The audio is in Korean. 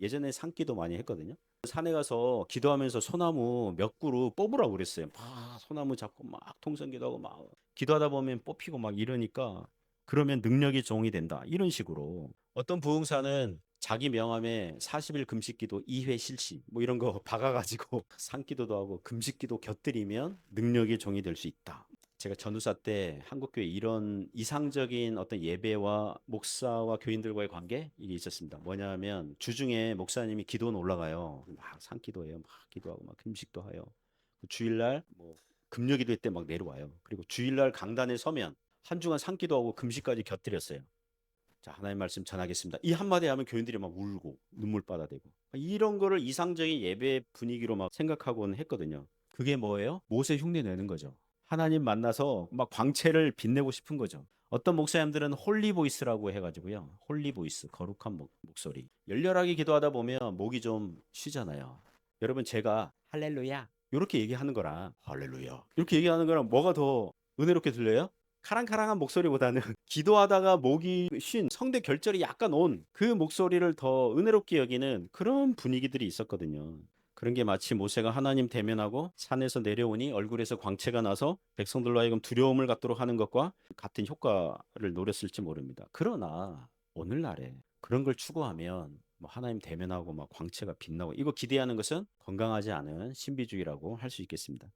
예전에 산기도 많이 했거든요. 산에 가서 기도하면서 소나무 몇 그루 뽑으라고 그랬어요. 막 소나무 잡고 막 통성 기도 하고 막 기도하다 보면 뽑히고 막 이러니까 그러면 능력이 종이 된다. 이런 식으로 어떤 부흥사는 자기 명함에 40일 금식기도 2회 실시 뭐 이런 거 박아가지고 산기도도 하고 금식기도 곁들이면 능력의 종이 될 수 있다. 제가 전우사 때 한국교회 이런 이상적인 어떤 예배와 목사와 교인들과의 관계 이게 있었습니다. 뭐냐면 주중에 목사님이 기도는 올라가요. 막 산기도해요. 막 기도하고 막 금식도 해요. 주일날 뭐 금요기도 때 막 내려와요. 그리고 주일날 강단에 서면 한 주간 산기도하고 금식까지 곁들였어요. 자 하나님 말씀 전하겠습니다. 이 한마디 하면 교인들이 막 울고 눈물 바다대고 이런 거를 이상적인 예배 분위기로 막 생각하곤 했거든요. 그게 뭐예요? 모세 흉내 내는 거죠. 하나님 만나서 막 광채를 빛내고 싶은 거죠. 어떤 목사님들은 홀리 보이스라고 해가지고요. 홀리 보이스, 거룩한 목, 목소리. 열렬하게 기도하다 보면 목이 좀 쉬잖아요. 여러분 제가 할렐루야 이렇게 얘기하는 거랑 할렐루야 이렇게 얘기하는 거랑 뭐가 더 은혜롭게 들려요? 카랑카랑한 목소리보다는 기도하다가 목이 쉰 성대 결절이 약간 온 그 목소리를 더 은혜롭게 여기는 그런 분위기들이 있었거든요. 그런 게 마치 모세가 하나님 대면하고 산에서 내려오니 얼굴에서 광채가 나서 백성들로 하여금 두려움을 갖도록 하는 것과 같은 효과를 노렸을지 모릅니다. 그러나 오늘날에 그런 걸 추구하면 뭐 하나님 대면하고 막 광채가 빛나고 이거 기대하는 것은 건강하지 않은 신비주의라고 할 수 있겠습니다.